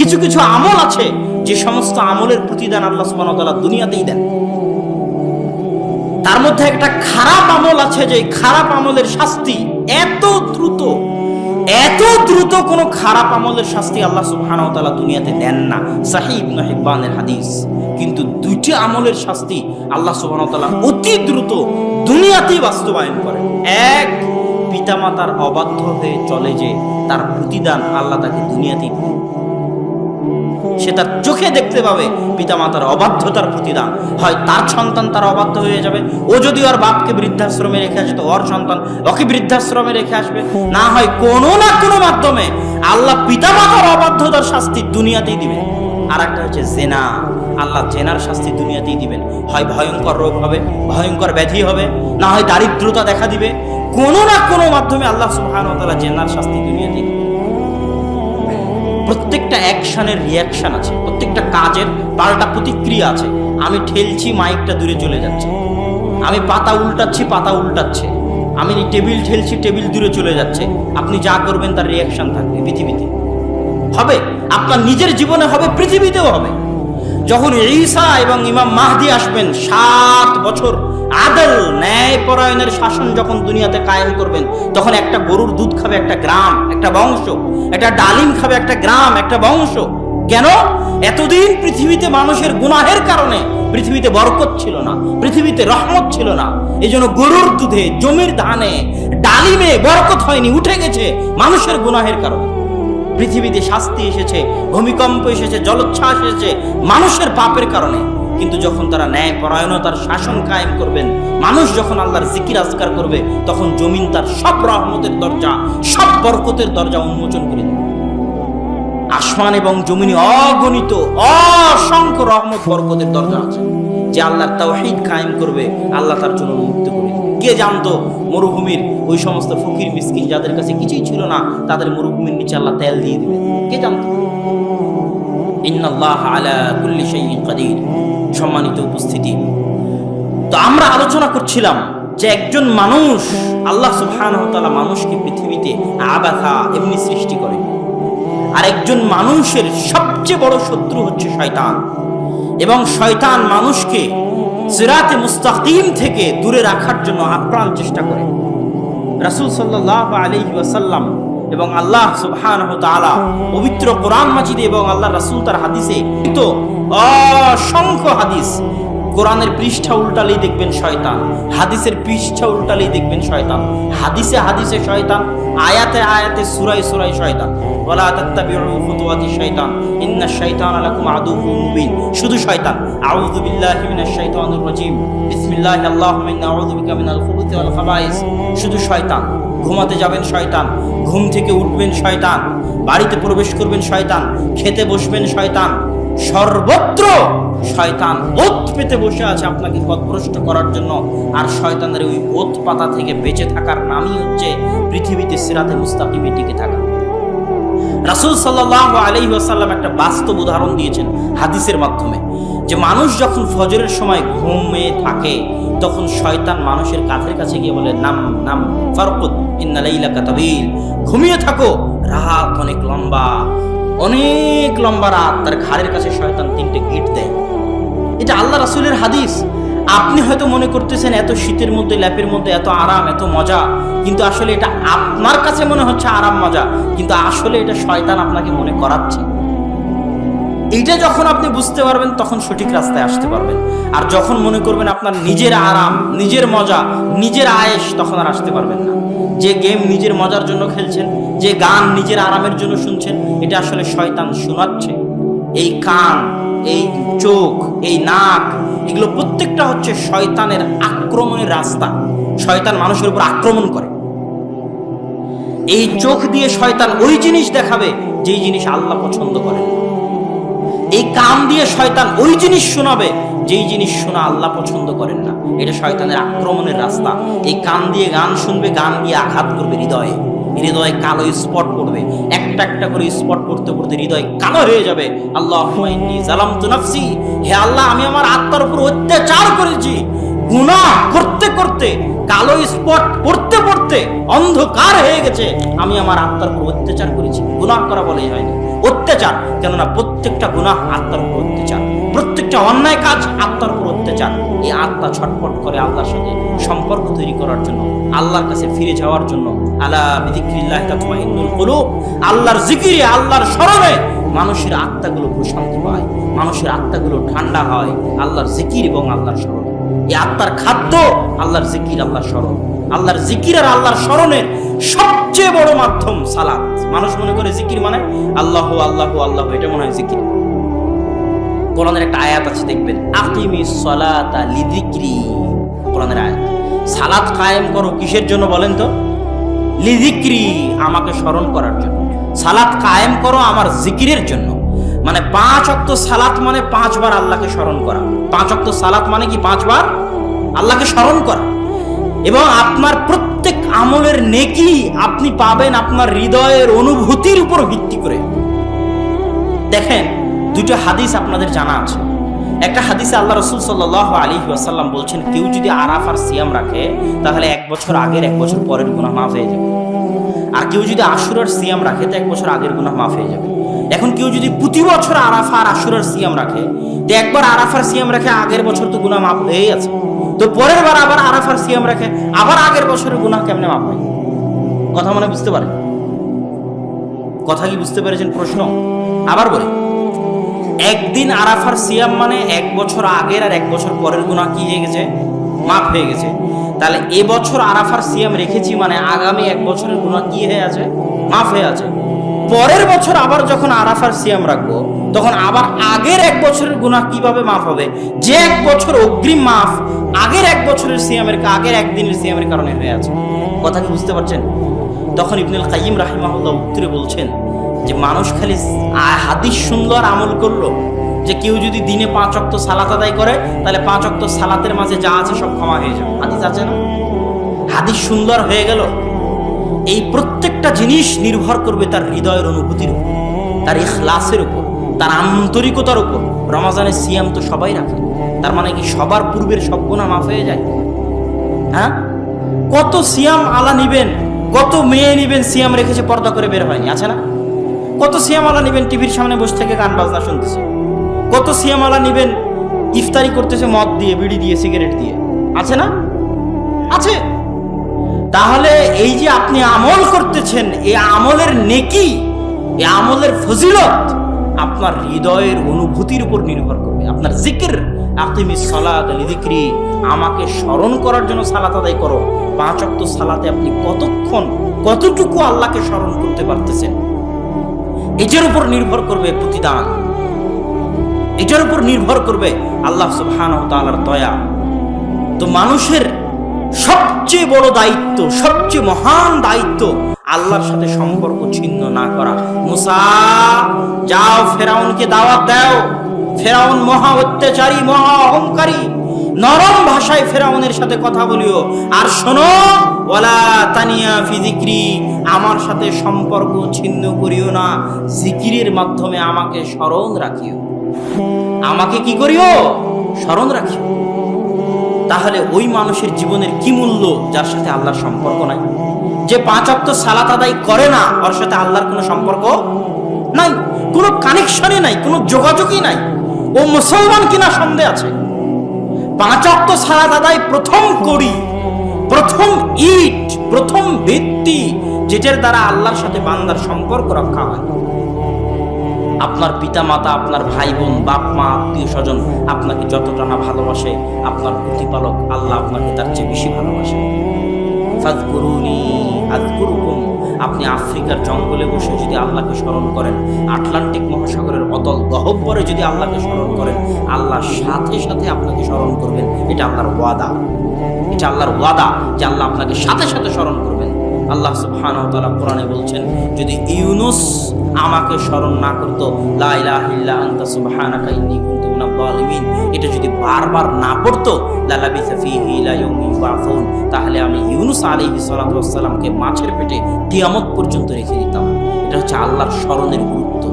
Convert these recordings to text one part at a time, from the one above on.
কিছু কিছু আমল আছে যে সমস্ত আমলের প্রতিদান আল্লাহ তাআলা দুনিয়াতেই দেন। তার মধ্যে একটা খারাপ আমল আছে যে খারাপ আমলের শাস্তি এত দ্রুত এত দ্রুত কোনো খারাপ আমলের শাস্তি আল্লাহ সুবহানাহু দুনিয়াতে দেন না। সহিহ ইবনে হিব্বানের হাদিস। কিন্তু দুইটি আমলের শাস্তি আল্লাহ সুবহানাহু অতি দ্রুত দুনিয়াতেই বাস্তবায়ন করেন। এক, পিতামাতার অবাধ্য হয়ে চলে যে তার প্রতিদান আল্লাহ তাকে দুনিয়াতেই সে তার চোখে দেখতে পাবে পিতামাতার অবাধ্যতার প্রতিদান। হয় তার সন্তান তার অবাধ্য হয়ে যাবে। ও যদি ওর বাপকে বৃদ্ধাশ্রমে রেখে আসে, তো ওর সন্তান ওকে বৃদ্ধাশ্রমে রেখে আসবে। না হয় কোনো না কোনো মাধ্যমে আল্লাহ পিতামাতার অবাধ্যতার শাস্তি দুনিয়াতেই দিবেন। আর একটা হচ্ছে জেনা। আল্লাহ জেনার শাস্তি দুনিয়াতেই দিবেন। হয় ভয়ঙ্কর রোগ হবে, ভয়ঙ্কর ব্যাধি হবে, না হয় দারিদ্রতা দেখা দিবে। কোনো না কোনো মাধ্যমে আল্লাহ সুবহানাহু ওয়া তাআলা জেনার শাস্তি দুনিয়াতেই দিবেন। প্রত্যেকটা অ্যাকশনের রিয়াকশন আছে, প্রত্যেকটা কাজের পাল্টা প্রতিক্রিয়া আছে। আমি ঠেলছি, মাইকটা দূরে চলে যাচ্ছে। আমি পাতা উল্টাচ্ছি, পাতা উল্টাচ্ছে। আমি টেবিল ঠেলছি, টেবিল দূরে চলে যাচ্ছে। আপনি যা করবেন, তার রিয়াকশন থাকবে পৃথিবীতে। হবে। আপনার নিজের জীবনে হবে, পৃথিবীতেও হবে। যখন ঈসা এবং ইমাম মাহদি আসবেন, সাত বছর আদল ন্যায় পরায়ণের শাসন যখন দুনিয়াতে কায়েম করবেন, তখন একটা গরুর দুধ খাবে একটা গ্রাম, একটা বংশ, একটা ডালিম খাবে একটা গ্রাম, একটা বংশ। কেন? এতদিন পৃথিবীতে মানুষের গুনাহের কারণে পৃথিবীতে বরকত ছিল না, পৃথিবীতে রহমত ছিল না। এই জন্য গরুর দুধে, জমির ধানে, ডালিমে বরকত হয়নি, উঠে গেছে মানুষের গুনাহের কারণে। পৃথিবীতে শাস্তি এসেছে, ভূমিকম্প এসেছে, জলোচ্ছ্বাস এসেছে মানুষের পাপের কারণে। কিন্তু যখন তারা ন্যায় পরায়ণতার শাসন কায়েম করবেন, মানুষ যখন আল্লাহর জিকির আজকার করবে, তখন জমিন তার সব রহমতের দরজা, সব বরকতের দরজা উন্মোচন করে দেবে। আসমান এবং জমিনে অগণিত, অসংখ্য রহমত, বরকতের দরজা আছে, যে আল্লাহর তাওহীদ কায়েম করবে, আল্লাহ তার জন্য মুক্ত করে কে জানতো মরুভূমির ওই সমস্ত ফকির মিসকিন যাদের কাছে কিছুই ছিল না, তাদের মরুভূমির নিচে আল্লাহ তেল দিয়ে দিবে কে জানতো? ইন্নাল্লাহ আলা কুল্লি শাইইন কাদির। সম্মানিত উপস্থিতি। তো আমরা আলোচনা করছিলাম যে একজন মানুষ, আল্লাহ তাআলা মানুষকে পৃথিবীতে আবাথা এমনি সৃষ্টি করে। আর একজন মানুষের সবচেয়ে বড় শত্রু হচ্ছে শয়তান। এবং শয়তান মানুষকে সিরাতে মুস্তাকিম থেকে দূরে রাখার জন্য আপ্রাণ চেষ্টা করে। রাসূল সাল্লাল্লাহু আলাইহি ওয়াসাল্লাম এবং আল্লাহ সুবহানাহু তাআলা পবিত্র কোরআন মাজিদে এবং আল্লাহ রাসূল তার হাদিসে তো অসংখ্য হাদিস কোরআনের পৃষ্ঠা উল্টালেই দেখবেন শয়তান, হাদিসের পৃষ্ঠা উল্টালেই দেখবেন শয়তান, হাদিসে হাদিসে শয়তান, আয়াতে আয়াতে সুরাই সুরাই শয়তান। শুধু শয়তান। ঘুমাতে যাবেন শয়তান। ঘুম থেকে উঠবেন শয়তান। বাড়িতে প্রবেশ করবেন শয়তান। খেতে বসবেন শয়তান। সর্বত্র শয়তান ওত পেতে বসে আছে আপনাকে পথভ্রষ্ট করার জন্য। আর শয়তানের ওই ওত পাতা থেকে বেঁচে থাকার নামই হচ্ছে পৃথিবীতে সিরাতে মুস্তাকিমে টিকে থাকা। রাসূল সাল্লাল্লাহু আলাইহি ওয়াসাল্লাম একটা বাস্তব উদাহরণ দিয়েছেন হাদিসের মাধ্যমে। যে মানুষ যখন ফজরের সময় ঘুমে থাকে, তখন শয়তান মানুষের কাঁধের কাছে গিয়ে বলে, নাম নাম, ফারকুদ, ইন্না লাইলাকা তাবিল। ঘুমিয়ে থাকো। রাত অনেক লম্বা অনেক লম্বা রাত। তার ঘাড়ের কাছে শয়তান তিনটে গিট দেয়। এটা আল্লাহ রাসুলের হাদিস। আপনি হয়তো মনে করতেছেন, এত শীতের মধ্যে, ল্যাপের মধ্যে এত আরাম, এত মজা। কিন্তু আসলে এটা আপনার কাছে মনে হচ্ছে আরাম, মজা। কিন্তু আসলে এটা শয়তান আপনাকে মনে করাচ্ছে। এইটা যখন আপনি বুঝতে পারবেন, তখন সঠিক রাস্তায় আসতে পারবেন। আর যখন মনে করবেন আপনার নিজের আরাম, নিজের মজা, নিজের আয়েস তখন আর আসতে পারবেন না। যে গেম নিজের মজার জন্য খেলছেন, যে গান নিজের আরামের জন্য শুনছেন, এটা আসলে শয়তান শোনাচ্ছে। এই কান, এই চোখ, এই নাক, এগুলো প্রত্যেকটা হচ্ছে শয়তানের আক্রমণের রাস্তা। শয়তান মানুষের উপর আক্রমণ করে। এই চোখ দিয়ে শয়তান ওই জিনিস দেখাবে, যেই জিনিস আল্লাহ পছন্দ করেন। এই কান দিয়ে শয়তান ওই জিনিস শোনাবে যেই জিনিস শোনা আল্লাহ পছন্দ করেন না। এটা শয়তানের আক্রমণের রাস্তা। এই কান দিয়ে গান শুনবে, গান গিয়ে আঘাত করবে হৃদয়ে। হৃদয়ে কালো স্পট পড়বে। একটা একটা করে স্পট পড়তে পড়তে হৃদয় কালো হয়ে যাবে। আল্লাহ জালাম তু নাফসি। হে আল্লাহ, আমি আমার আত্মার উপর অত্যাচার করেছি। গুনাহ করতে করতে, কালো স্পট পড়তে পড়তে অন্ধকার হয়ে গেছে। আমি আমার আত্মার উপর অত্যাচার করেছি। গুনাহ করা বলেই হয়নি। অত্যাচার, কেননা প্রত্যেকটা গুনাহ আত্মার উপর অত্যাচার। প্রত্যেকটা অন্যায় কাজ আত্মার উপর অত্যাচার। এই আত্মা ছটফট করে আল্লাহর সাথে সম্পর্ক তৈরি করার জন্য, আল্লাহর কাছে ফিরে যাওয়ার জন্য, আলা বিদিক্রিল্লাহ আল্লাহর জিকিরে, আল্লাহর স্মরণে মানুষের আত্মাগুলো প্রশান্তি পায়, মানুষের আত্মাগুলো ঠান্ডা হয়, আল্লাহর জিকির এবং আল্লাহর স্মরণ। এই আত্মার খাদ্য, আল্লাহর জিকির, আল্লাহর স্মরণ। আল্লাহর জিকির আর আল্লাহর স্মরণের সবচেয়ে বড় মাধ্যম সালাত। মানুষ মনে করে জিকির মানে আল্লাহ আল্লাহ আল্লাহ, এটা মনে হয় জিকির। কোরআনের একটা আয়াত আছে, দেখবেন আকিমি সলাতা লিযিকরি। কোরআনের আয়াত। সালাত কায়েম করো কিসের জন্য বলেন তো? লিদিক্রি আমাকে স্মরণ করার জন্য। সালাত কায়েম করো আমার জিকিরের জন্য। মানে পাঁচ অক্ত সালাত মানে পাঁচবার আল্লাহকে স্মরণ করা। পাঁচ অক্ত সালাত মানে কি পাঁচবার? আল্লাহকে স্মরণ করা। এবং আপনার প্রত্যেক আমলের নেকি আপনি পাবেন আপনার হৃদয়ের অনুভূতির উপর ভিত্তি করে। দেখেন দুটো হাদিস আপনাদের জানা আছে। একটা হাদিসে আল্লাহ রসুল সাল্লাহ আলী ওয়াসাল্লাম বলছেন, কেউ যদি আরাফ আর সিয়াম রাখে, তাহলে এক বছর আগের, এক বছর পরের গুণা মাফ হয়ে যাবে। আর কেউ যদি আশুরার সিয়াম রাখে, তো এক বছর আগের গুণা মাফ হয়ে যাবে। এখন কেউ যদি প্রতি বছর আরাফা আর আশুরার সিয়াম রাখে, তো একবার আরাফার সিয়াম রাখে, আগের বছর তো গুণা মাফ হয়েই আছে। তো পরের বার আবার আরাফার সিয়াম রাখে আবার আগের বছরের গুণা কেমনে মাফ হয়? কথা মনে বুঝতে পারে কথা কি বুঝতে পেরেছেন প্রশ্ন? আবার বলি। একদিন আরাফার সিয়াম মানে এক বছর আগের আর এক বছর পরের গুণা কি হয়ে গেছে? মাফ হয়ে গেছে। তাহলে এবছর আরাফার সিয়াম রেখেছি মানে আগামী এক বছরের গুণা কি হয়ে আছে? মাফ হয়ে আছে। পরের বছর আবার যখন আরাফার সিয়াম রাখব তখন আবার আগের এক বছরের গুণা কীভাবে মাফ হবে? যে এক বছর অগ্রিম মাফ, আগের এক বছরের সিয়ামের আগের একদিনের সিয়ামের কারণে হয়ে আছে। কথা কি বুঝতে পারছেন? তখন ইবনুল কাইম রাহিমাহুল্লাহ উত্তরে বলছেন যে, মানুষ খালি হাদিস সুন্দর আমল করল। যে কেউ যদি দিনে পাঁচ অক্ত সালাত আদায় করে, তাহলে পাঁচ অক্ত সালাতের মাঝে যা আছে সব ক্ষমা হয়ে যাবে। হাদিস আছে না? হাদিস সুন্দর হয়ে গেল। এই প্রত্যেকটা জিনিস নির্ভর করবে তার হৃদয়ের অনুভূতির উপর, তার ইখলাসের উপর। তার আন্তরিকতার উপর রমাজানের সিয়াম তো সবাই রাখে। তার মানে কি সবার পূর্বের সব গুণা মাফ হয়ে যায়? হ্যাঁ? কত সিয়াম আলা নিবেন, কত মেয়ে নিবেন, সিয়াম রেখেছে, পর্দা করে বের হয়নি, আছে না? কত সিয়ামালা নিবেন, টিভির সামনে বসে থেকে গান বাজনা শুনতেছে। কত সিয়ামালা নিবেন, ইফতারি করতেছে, মদ দিয়ে, বিড়ি দিয়ে, সিগারেট দিয়ে, আছে না? আছে। তাহলে এই যে আপনি আমল করতেছেন, এই আমলের নেকি, এই আমলের ফজিলত আপনার হৃদয়ের অনুভূতির উপর নির্ভর করবে। আপনার জিকির, আকিমি সালাত লিদিক্রি আমাকে স্মরণ করার জন্য সালাত আদায় করো। পাঁচ অক্ত সালাতে আপনি কতক্ষণ, কতটুকু আল্লাহকে স্মরণ করতে পারতেছেন? এটার উপর নির্ভর করবে প্রতিদান। এটার উপর নির্ভর করবে আল্লাহ সুবহানাহু ওয়া দয়া। তো মানুষের সবচেয়ে বড় দায়িত্ব, সবচেয়ে মহান দায়িত্ব আল্লাহর সাথে সম্পর্ক ছিন্ন না করা। মুসা, যাও, ফেরাউনকে দাওয়াত দাও। ফেরাউন মহা অত্যাচারী, মহা অহংকারী। নরম ভাষায় ফেরাউনের সাথে কথা বলিও। আর শোনো, ওয়ালা তানিয়া ফিজিক্রি আমার সাথে সম্পর্ক ছিন্ন করিও না। জিকিরের মাধ্যমে আমাকে স্মরণ রাখিও। আমাকে কি করিও? স্মরণ রাখিও। তাহলে ওই মানুষের জীবনের কি মূল্য যার সাথে আল্লাহর সম্পর্ক নাই? যে পাঁচ অক্ত সালাত আদায় করে না, ওর সাথে আল্লাহর কোনো সম্পর্ক নাই, কোনো কানেকশনই নাই, কোনো যোগাযোগই নাই। ও মুসলমান কিনা সন্দেহ আছে? পাঁচ অক্ত সালাত আদায় প্রথম করি, প্রথম ইট প্রথম ভিত্তি, যেটার দ্বারা আল্লাহর সাথে বান্দার সম্পর্ক রক্ষা হয়। আপনার পিতা মাতা আপনার ভাই বোন বাপ মা আত্মীয় স্বজন আপনাকে যতটা না ভালোবাসে, আপনার প্রতিপালক আল্লাহ আপনাকে তার চেয়ে বেশি ভালোবাসে। আপনি আফ্রিকার জঙ্গলে বসে যদি আল্লাহকে স্মরণ করেন, আটলান্টিক মহাসাগরের অতল গহব্বরে যদি আল্লাহকে স্মরণ করেন, আল্লাহ সাথে সাথে আপনাকে স্মরণ করবেন। এটা আল্লাহর ওয়াদা। এটা আল্লাহর ওয়াদা যে আল্লাহ আপনাকে সাথে সাথে স্মরণ করবেন। আল্লাহ সুবহানাহু ওয়া তাআলা কোরআনে বলছেন, যদি ইউনুস আমাকে স্মরণ না করতো এটা যদি বারবার না পড়তো তাহলে আমি ইউনুস আলাইহিস সালাতু মাছের পেটে কিয়ামত পর্যন্ত রেখে দিতাম। এটা হচ্ছে আল্লাহর স্মরণের গুরুত্ব,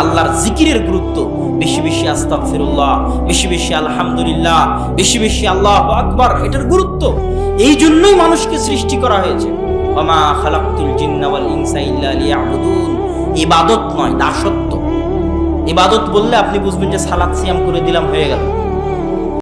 আল্লাহর জিকিরের গুরুত্ব। বেশি বেশি আস্তাগফিরুল্লাহ, বেশি বেশি আলহামদুলিল্লাহ, বেশি বেশি আল্লাহু আকবার, এটার গুরুত্ব। এই জন্যই মানুষকে সৃষ্টি করা হয়েছে। ওমা খালাকতুল জিন্না ওয়াল ইনসা ইল্লা লিয়াবুদুন। ইবাদত নয়, দাসত্ব। ইবাদত বললে আপনি বুঝবেন যে সালাদ সিয়াম করে দিলাম, হয়ে গেল।